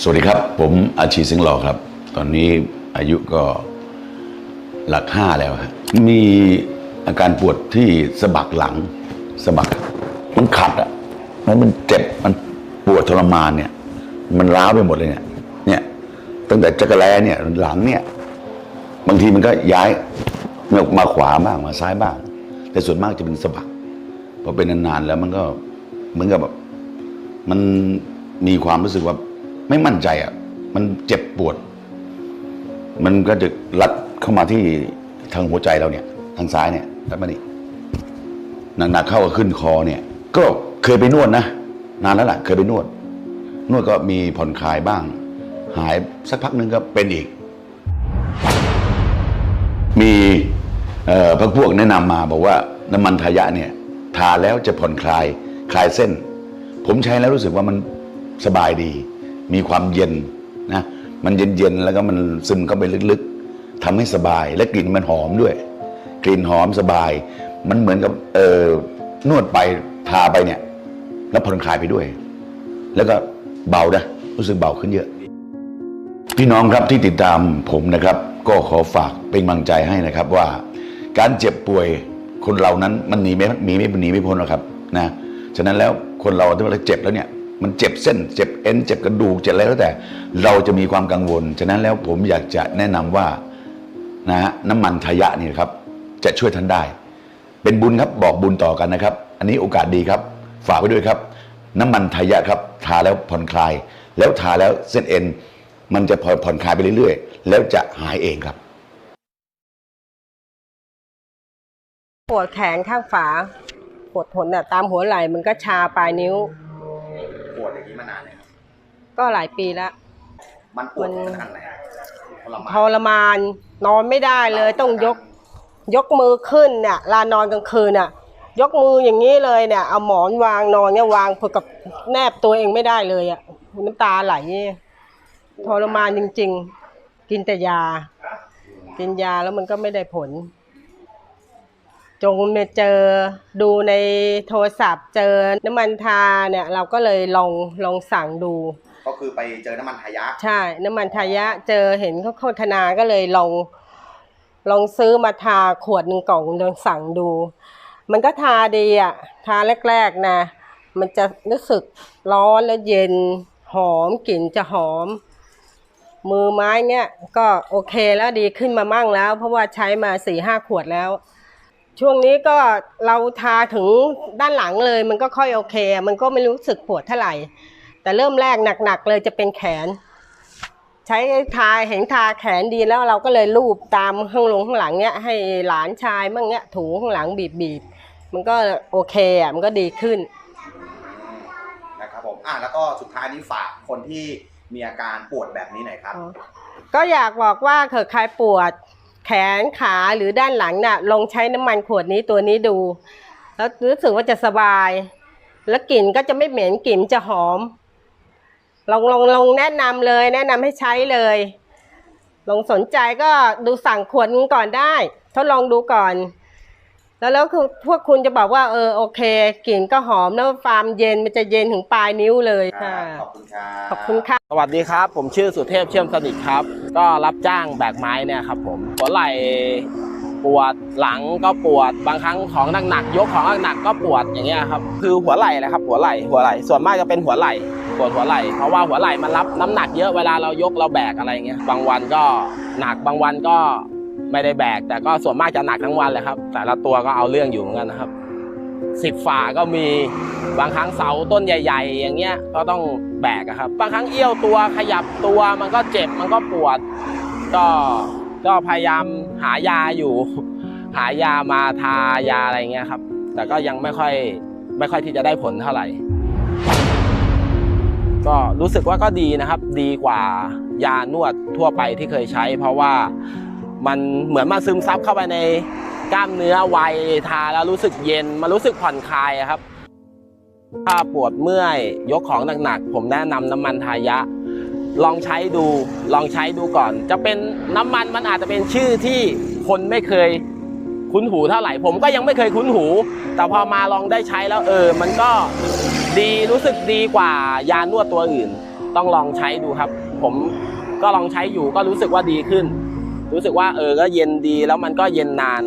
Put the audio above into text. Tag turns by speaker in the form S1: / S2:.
S1: สวัสดีครับ ผมอาชีสิงห์หล่อครับ ตอนนี้อายุก็หลักห้าแล้วครับมีอาการปวดที่สะบักหลังสะบัก มันขัดอะมันมันเจ็บมันปวดทรมานเนี่ย มันร้าวไปหมดเลยเนี่ย เนี่ย ตั้งแต่จักรแลเนี่ยหลังเนี่ย บางทีมันก็ย้ายมาขวาบ้างมาซ้ายบ้าง แต่ส่วนมากจะเป็นสะบักพอเป็นนานๆแล้วมันก็ เหมือนกับแบบมันมีความรู้สึกว่าไม่มั่นใจอะ มันเจ็บปวด มันก็จะรัดเข้ามาที่ทางหัวใจเราเนี่ย ทางซ้ายเนี่ยรัดมานี่หนักๆเข้าก็ขึ้นคอเนี่ย ก็เคยไปนวดนะนานแล้วล่ะ เคยไปนวด นวดก็มีผ่อนคลายบ้าง หายสักพักหนึ่งก็เป็นอีก มีพรรคพวกแนะนำมาบอกว่าน้ำมันทายะเนี่ย ทาแล้วจะผ่อนคลาย คลายเส้น ผมใช้แล้วรู้สึกว่ามันสบายดี มีความเย็นนะมันเย็นๆแล้วก็มันซึมเข้าไปลึกๆทำให้สบายและกลิ่นมันหอมด้วย กลิ่นหอมสบาย มันเหมือนกับเออนวดไปทาไปเนี่ย แล้วผ่อนคลายไปด้วย แล้วก็เบานะรู้สึกเบาขึ้นเยอะ พี่น้องครับที่ติดตามผมนะครับ ก็ขอฝากเป็นกำลังใจให้นะครับว่า การเจ็บป่วยคนเรานั้นมันหนีไม่หนีไม่หนีไม่พ้นหรอกครับนะ ฉะนั้นแล้วคนเราถ้าเราเจ็บแล้วเนี่ยมันเจ็บเส้น เจ็บเอ็นเจ็บกระดูกเจ็บอะไรแล้วแต่ เราจะมีความกังวล ฉะนั้นแล้วผมอยากจะแนะนำว่านะฮะน้ำมันทายะนี่ครับ จะช่วยท่านได้ เป็นบุญครับบอกบุญต่อกันนะครับ อันนี้โอกาสดีครับ ฝากไว้ด้วยครับ น้ำมันทายะครับ ทาแล้วผ่อนคลาย แล้วทาแล้วเส้นเอ็น มันจะผ่อนผ่อนคลายไปเรื่อยๆ แล้วจะหายเองครับ
S2: ปวดแขนข้างฝา ปวดทนอะ ตามหัวไหล่มันก็ชาปลายนิ้ว
S3: ปวดอย่างนี้มานานเลยครับ
S2: ก็หลายปีแล้ว
S3: มันปวดขนาดไหนทรมาน
S2: ทรมาน นอนไม่ได้เลยต้องยก ยกมือขึ้นเนี่ยลานอนกลางคืนน่ะ ยกมืออย่างนี้เลยเนี่ย เอาหมอนวางนอนเนี่ยวางเพื่อกับแนบตัวเองไม่ได้เลยอะน้ำตาไหลทรมานจริง ๆ กินแต่ยา กินยาแล้วมันก็ไม่ได้ผล จงมาเจอดูในโทรศัพท์เจอน้ำมันทาเนี่ยเราก็เลยลองลองสั่งดู
S3: ก็คือไปเจอน้ำมันทายะ
S2: ใช่ น้ำมันทายะเจอเห็นเขาโฆษณาก็เลยลองลองซื้อมาทาขวดหนึ่งกล่องลองสั่งดู มันก็ทาดีอะ ทาแรกๆนะ มันจะรู้สึกร้อนและเย็นหอมกลิ่นจะหอม มือไม้เนี่ยก็โอเคแล้วดีขึ้นมามั่งแล้ว เพราะว่าใช้มาสี่ห้าขวดแล้ว ช่วงนี้ก็เราทาถึงด้านหลังเลย มันก็ค่อยโอเค มันก็ไม่รู้สึกปวดเท่าไหร่ แต่เริ่มแรกหนักๆเลยจะเป็นแขน ใช้ทาเห็นทาแขนดีแล้วเราก็เลยลูบตามข้างลงข้างหลังเนี้ยให้หลานชายมั่งเนี้ยถูข้างหลังบีบๆมันก็โอเคอะมันก็ดีขึ้น
S3: นะครับผมอะแล้วก็สุดท้ายนี้ฝากคนที่มีอาการปวดแบบนี้หน่อยครับ
S2: ก็อยากบอกว่าเกิดใครปวด แขนขาหรือด้านหลังน่ะลองใช้น้ำมันขวดนี้ตัวนี้ดู แล้วรู้สึกว่าจะสบาย แล้วกลิ่นก็จะไม่เหม็นกลิ่นจะหอม ลองลองลองแนะนำเลย แนะนำให้ใช้เลยลองสนใจก็ดูสั่งขวดนึงก่อนได้ ทดลองดูก่อน แล้วแล้วคือพวกคุณจะบอกว่าเออโอเคกลิ่นก็หอมแล้วฟาร์มเย็นมันจะเย็นถึงปลายนิ้วเลยค่ะ
S3: ขอบคุณครับ
S2: ขอบคุณค่ะ
S4: สวัสดีครับ ผมชื่อสุเทพเชื่อมสนิทครับ ก็รับจ้างแบกไม้เนี่ยครับผมหัวไหล่ปวดหลังก็ปวดบางครั้งของหนักๆยกของหนักๆก็ปวดอย่างเงี้ยครับคือหัวไหล่แหละครับหัวไหล่หัวไหล่ส่วนมากจะเป็นหัวไหล่ปวดหัวไหล่เพราะว่าหัวไหล่มันรับน้ำหนักเยอะเวลาเรายกเราแบกอะไรเงี้ยบางวันก็หนักบางวันก็ ไม่ได้แบก แต่ก็ส่วนมากจะหนักทั้งวันเลยครับ แต่ละตัวก็เอาเรื่องอยู่เหมือนกันนะครับสิบฝาก็มีบางครั้งเสาต้นใหญ่ ๆ อย่างเงี้ยก็ต้องแบกครับ บางครั้งเอี้ยวตัวขยับตัวมันก็เจ็บมันก็ปวด ก็ก็พยายามหายาอยู่ หายามาทายาอะไรเงี้ยครับ แต่ก็ยังไม่ค่อยไม่ค่อยที่จะได้ผลเท่าไหร่ ก็รู้สึกว่าก็ดีนะครับ ดีกว่ายานวดทั่วไปที่เคยใช้ เพราะว่า มันเหมือนมาซึมซับเข้าไปในกล้ามเนื้อไวทาแล้วรู้สึกเย็นมันรู้สึกผ่อนคลายครับ ถ้าปวดเมื่อยยกของหนักๆผมแนะนำน้ำมันทายะ ลองใช้ดูลองใช้ดูก่อน จะเป็นน้ำมันมันอาจจะเป็นชื่อที่คนไม่เคยคุ้นหูเท่าไหร่ผมก็ยังไม่เคยคุ้นหู แต่พอมาลองได้ใช้แล้วเออ มันก็ดีรู้สึกดีกว่ายานวดตัวอื่น ต้องลองใช้ดูครับ ผมก็ลองใช้อยู่ก็รู้สึกว่าดีขึ้น รู้สึกว่าเออก็เย็นดีแล้วมันก็เย็นนาน